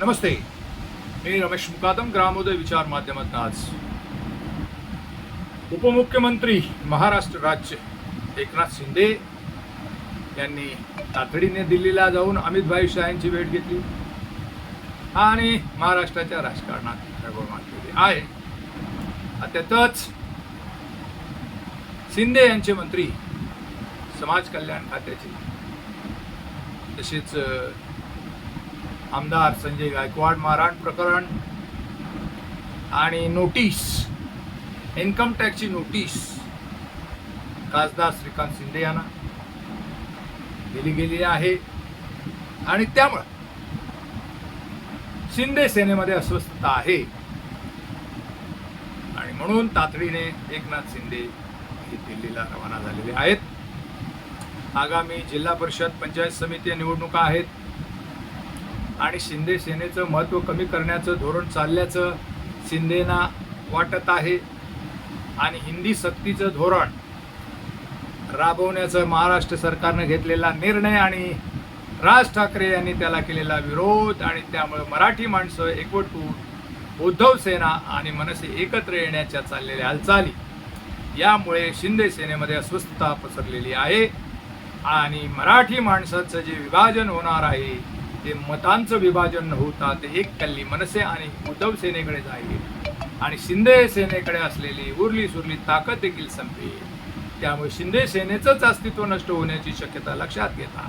नमस्ते. मी रमेश मुकादम ग्रामोदय विचार माध्यमातून आज उपमुख्यमंत्री महाराष्ट्र राज्य एकनाथ शिंदे यांनी तातडीने दिल्लीला जाऊन अमित भाई शाह यांची भेट घेतली. आणि महाराष्ट्राच्या राजकारणात खळबळ आहे. त्यातच शिंदे यांचे मंत्री समाज कल्याण खात्याचे तसेच आमदार संजय गायकवाड मारहाण प्रकरण आणि नोटीस इन्कम टॅक्सची नोटीस खासदार श्रीकांत शिंदे यांना दिली गेली आहे. आणि त्यामुळं शिंदे सेनेमध्ये अस्वस्थता आहे. आणि म्हणून तातडीने एकनाथ शिंदे हे दिल्लीला रवाना झालेले आहेत. आगामी जिल्हा परिषद पंचायत समिती निवडणुका आहेत. आणि शिंदे सेनेचं महत्त्व कमी करण्याचं धोरण चालल्याचं शिंदेना वाटत आहे. आणि हिंदी सक्तीचं धोरण राबवण्याचं महाराष्ट्र सरकारनं घेतलेला निर्णय आणि राज ठाकरे यांनी त्याला केलेला विरोध आणि त्यामुळे मराठी माणसं एकवटून उद्धव सेना आणि मनसे एकत्र येण्याच्या चाललेल्या हालचाली यामुळे शिंदे सेनेमध्ये अस्वस्थता पसरलेली आहे. आणि मराठी माणसाचं जे विभाजन होणार आहे ते मतांचं विभाजन न होता ते एक कल्ली मनसे आणि उद्धव सेनेकडे जाईल. आणि शिंदे सेनेकडे असलेली उरली सुरली ताकद देखील संपेल. त्यामुळे शिंदे सेनेचंच अस्तित्व नष्ट होण्याची शक्यता लक्षात घेता.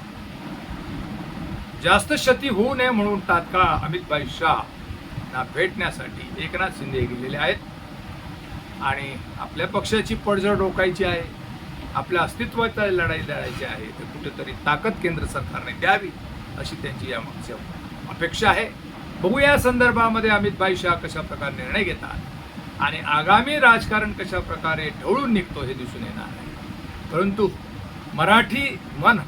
जास्त क्षती होऊ नये म्हणून तात्काळ अमितभाई शाह ना भेटण्यासाठी एकनाथ शिंदे गेलेले आहेत. आणि आपल्या पक्षाची पडझड रोखायची आहे. आपल्या अस्तित्वाचा लढाई लढायची आहे. तर कुठेतरी ताकद केंद्र सरकारने द्यावी. अशी त्यांची या मागची अपेक्षा आहे. बघूया या संदर्भामध्ये अमितभाई शाह कशा प्रकारे निर्णय घेतात आणि आगामी राजकारण कशा प्रकारे ढवळून निघतो हे दिसून येणार आहे. परंतु मराठी मन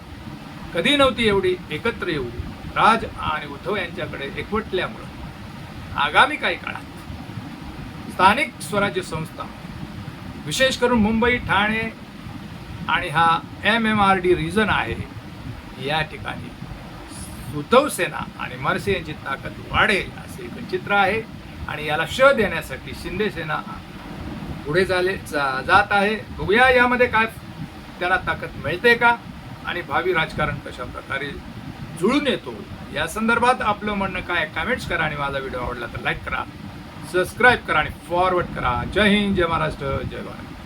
कधी नव्हती एवढी एकत्र येऊ राज आणि उद्धव यांच्याकडे एकवटल्यामुळं. आगामी काही काळात स्थानिक स्वराज्य संस्था विशेष करून मुंबई ठाणे आणि हा M M R D region आहे या ठिकाणी उद्धव सेना आणि मनसे यांची ताकद वाढेल असे एक चित्र आहे. आणि याला श देण्यासाठी शिंदे सेना पुढे झाले जा- जात आहे. बघूया यामध्ये काय त्याला ताकद मिळते का? आणि भावी राजकारण कशा प्रकारे जुळून येतो? या संदर्भात आपलं म्हणणं काय? कमेंट्स करा आणि माझा व्हिडिओ आवडला तर लाईक करा. सबस्क्राईब करा आणि फॉरवर्ड करा. जय हिंद जय महाराष्ट्र जय भारत.